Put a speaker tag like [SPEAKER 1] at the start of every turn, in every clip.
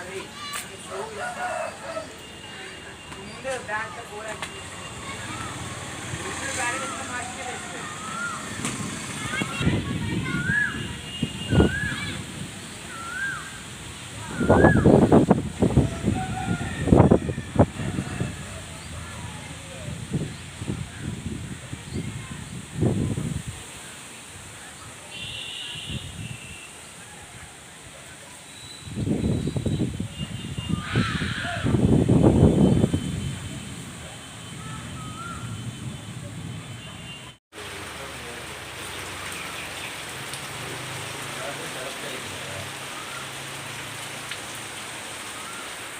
[SPEAKER 1] అది ముందు బ్యాంక్ కూర ఇప్పుడు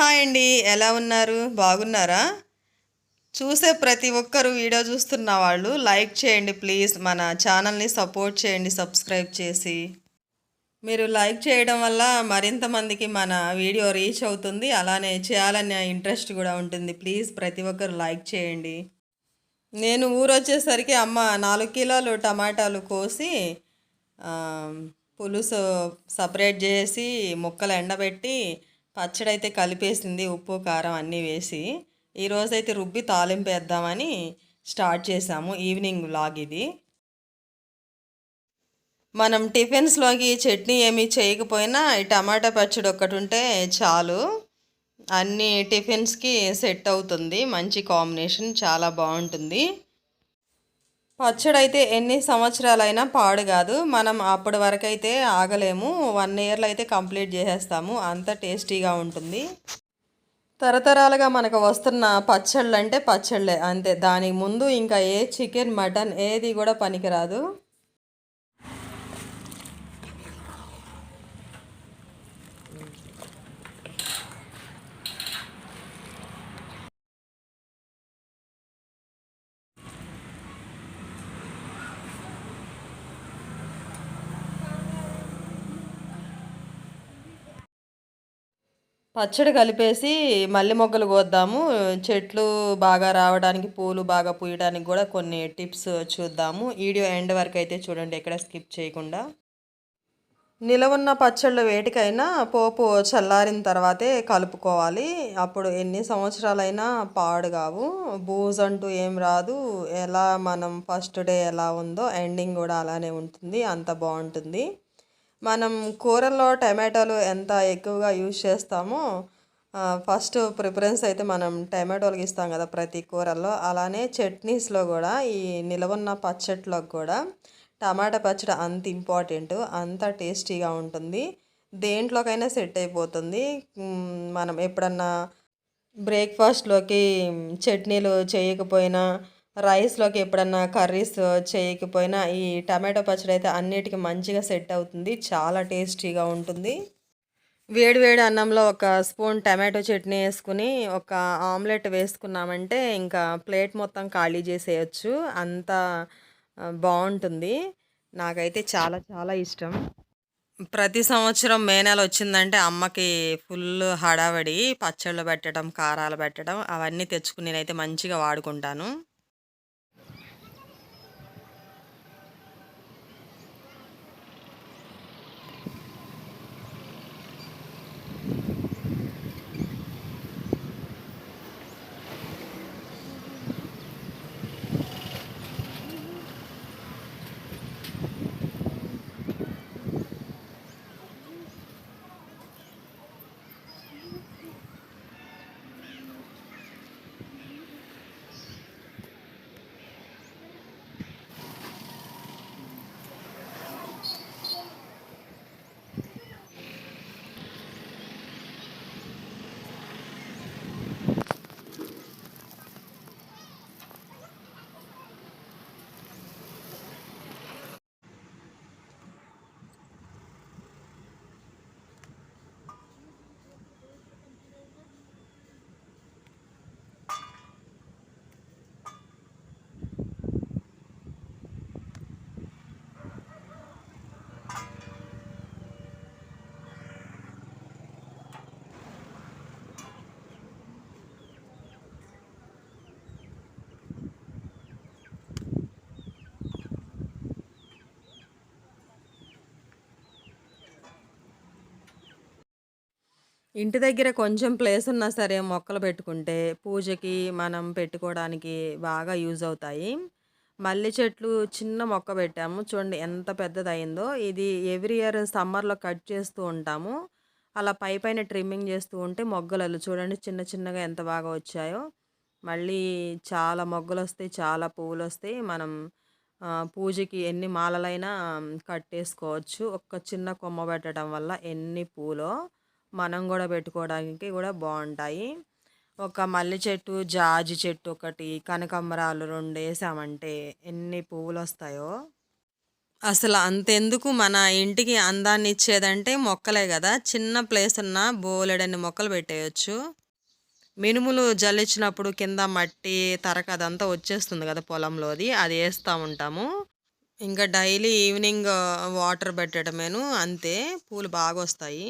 [SPEAKER 2] హాయ్ అండి ఎలా ఉన్నారు? బాగున్నారా? చూసే ప్రతి ఒక్కరు వీడియో చూస్తున్న వాళ్ళు లైక్ చేయండి ప్లీజ్ మన ఛానల్ని సపోర్ట్ చేయండి సబ్స్క్రైబ్ చేసి. మీరు లైక్ చేయడం వల్ల మరింత మందికి మన వీడియో రీచ్ అవుతుంది. అలానే చేయాలనే ఇంట్రెస్ట్ కూడా ఉంటుంది. ప్లీజ్ ప్రతి ఒక్కరు లైక్ చేయండి. నేను ఊరు వచ్చేసరికి అమ్మ నాలుగు కిలోలు టమాటాలు కోసి పులుసు సపరేట్ చేసి ముక్కలు ఎండబెట్టి పచ్చడి అయితే కలిపేసింది ఉప్పు కారం అన్నీ వేసి. ఈరోజైతే రుబ్బి తాలింపు వేద్దామని స్టార్ట్ చేసాము ఈవినింగ్ వ్లాగ్ ఇది. మనం టిఫిన్స్లోకి చట్నీ ఏమీ చేయకపోయినా ఈ టమాటా పచ్చడి ఒక్కటి ఉంటే చాలు. అన్ని టిఫిన్స్కి సెట్ అవుతుంది మంచి కాంబినేషన్ చాలా బాగుంటుంది. పచ్చడి అయితే ఎన్ని సంవత్సరాలైనా పాడు కాదు. మనం అప్పటి వరకు అయితే ఆగలేము. వన్ ఇయర్లో అయితే కంప్లీట్ చేసేస్తాము. అంత టేస్టీగా ఉంటుంది. తరతరాలుగా మనకు వస్తున్న పచ్చళ్ళు అంటే పచ్చళ్ళే అంతే. దానికి ముందు ఇంకా ఏ చికెన్ మటన్ ఏది కూడా పనికిరాదు. పచ్చడి కలిపేసి మల్లె మొగ్గలు కోద్దాము. చెట్లు బాగా రావడానికి పూలు బాగా పూయడానికి కూడా కొన్ని టిప్స్ చూద్దాము. వీడియో ఎండ్ వరకు అయితే చూడండి ఎక్కడ స్కిప్ చేయకుండా. నిలవున్న పచ్చళ్ళు వేటికైనా పోపు చల్లారిన తర్వాతే కలుపుకోవాలి. అప్పుడు ఎన్ని సంవత్సరాలైనా పాడు కావు. బూజ్ అంటూ ఏం రాదు. ఎలా మనం ఫస్ట్ డే ఎలా ఉందో ఎండింగ్ కూడా అలానే ఉంటుంది. అంత బాగుంటుంది. మనం కూరల్లో టమాటోలు ఎంత ఎక్కువగా యూజ్ చేస్తామో ఫస్ట్ ప్రిఫరెన్స్ అయితే మనం టమాటోలకి ఇస్తాం కదా ప్రతి కూరల్లో. అలానే చట్నీస్లో కూడా ఈ నిలవన్న పచ్చట్లోకి కూడా టమాటా పచ్చడి అంత ఇంపార్టెంట్ అంత టేస్టీగా ఉంటుంది. దేంట్లోకైనా సెట్ అయిపోతుంది. మనం ఎప్పుడన్నా బ్రేక్ఫాస్ట్లోకి చట్నీలు చేయకపోయినా రైస్లోకి ఎప్పుడన్నా కర్రీస్ చేయకపోయినా ఈ టమాటో పచ్చడి అయితే అన్నిటికీ మంచిగా సెట్ అవుతుంది. చాలా టేస్టీగా ఉంటుంది. వేడివేడి అన్నంలో ఒక స్పూన్ టమాటో చట్నీ వేసుకుని ఒక ఆమ్లెట్ వేసుకున్నామంటే ఇంకా ప్లేట్ మొత్తం ఖాళీ చేసేయచ్చు. అంత బాగుంటుంది. నాకైతే చాలా చాలా ఇష్టం. ప్రతి సంవత్సరం మే నెల వచ్చిందంటే అమ్మకి ఫుల్ హడావడి. పచ్చళ్ళు పెట్టడం కారాలు పెట్టడం అవన్నీ తెచ్చుకుని నేనైతే మంచిగా వాడుకుంటాను. ఇంటి దగ్గర కొంచెం ప్లేస్ ఉన్నా సరే మొక్కలు పెట్టుకుంటే పూజకి మనం పెట్టుకోవడానికి బాగా యూజ్ అవుతాయి. మల్లె చెట్లు చిన్న మొక్క పెట్టాము. చూడండి ఎంత పెద్దదైందో ఇది ఎవ్రీ ఇయర్ సమ్మర్లో కట్ చేస్తూ ఉంటాము. అలా పై పైన ట్రిమ్మింగ్ చేస్తూ ఉంటే మొగ్గలు చూడండి చిన్న చిన్నగా ఎంత బాగా వచ్చాయో. మళ్ళీ చాలా మొగ్గలు వస్తాయి చాలా పువ్వులు వస్తాయి. మనం పూజకి ఎన్ని మాలలైనా కట్టేసుకోవచ్చు ఒక్క చిన్న కొమ్మ పెట్టడం వల్ల ఎన్ని పూలో మనం కూడా పెట్టుకోవడానికి కూడా బాగుంటాయి. ఒక మల్లె చెట్టు జాజి చెట్టు ఒకటి కనకాంబరాలు రెండు వేసామంటే ఎన్ని పువ్వులు వస్తాయో అసలు అంతెందుకు మన ఇంటికి అందాన్ని ఇచ్చేదంటే మొక్కలే కదా. చిన్న ప్లేస్ ఉన్న బోలెడన్ని మొక్కలు పెట్టేయచ్చు. మినుములు జల్లించినప్పుడు కింద మట్టి తరక అదంతా వచ్చేస్తుంది కదా పొలంలోది. అది వేస్తూ ఉంటాము. ఇంకా డైలీ ఈవినింగ్ వాటర్ పెట్టడమేను అంతే. పూలు బాగా వస్తాయి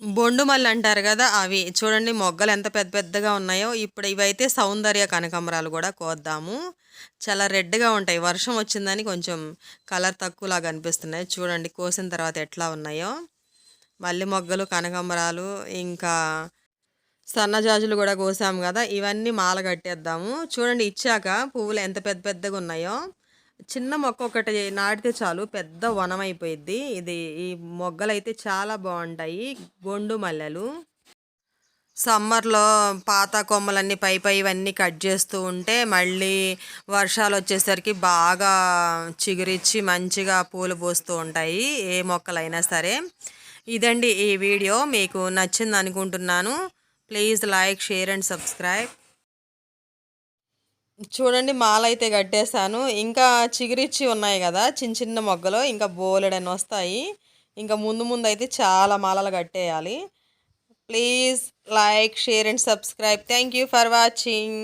[SPEAKER 2] బొండుమల్లి అంటారు కదా అవి. చూడండి మొగ్గలు ఎంత పెద్ద పెద్దగా ఉన్నాయో. ఇప్పుడు ఇవైతే సౌందర్య కనకాంబరాలు కూడా కోద్దాము. చాలా రెడ్గా ఉంటాయి. వర్షం వచ్చిందని కొంచెం కలర్ తక్కువలాగా అనిపిస్తున్నాయి. చూడండి కోసిన తర్వాత ఎట్లా ఉన్నాయో. మల్లె మొగ్గలు కనకాంబరాలు ఇంకా సన్నజాజులు కూడా కోసాము కదా. ఇవన్నీ మాల కట్టేద్దాము. చూడండి ఇచ్చాక పువ్వులు ఎంత పెద్ద పెద్దగా ఉన్నాయో. చిన్న మొక్క ఒకటి నాటితే చాలు పెద్ద వనం అయిపోయిద్ది. ఇది ఈ మొగ్గలు అయితే చాలా బాగుంటాయి. గొండు మల్లెలు. సమ్మర్లో పాత కొమ్మలన్నీ పై పై ఇవన్నీ కట్ చేస్తూ ఉంటే మళ్ళీ వర్షాలు వచ్చేసరికి బాగా చిగురిచ్చి మంచిగా పూలు పూస్తూ ఉంటాయి ఏ మొక్కలైనా సరే. ఇదండి ఈ వీడియో. మీకు నచ్చింది అనుకుంటున్నాను please like share and subscribe. చూడండి మాల అయితే కట్టేశాను. ఇంకా చిగురిచ్చి ఉన్నాయి కదా చిన్న చిన్న మొగ్గలు ఇంకా బోలెడని వస్తాయి. ఇంకా ముందు ముందు అయితే చాలా మాలలు కట్టేయాలి. Please like share and subscribe. Thank you for watching.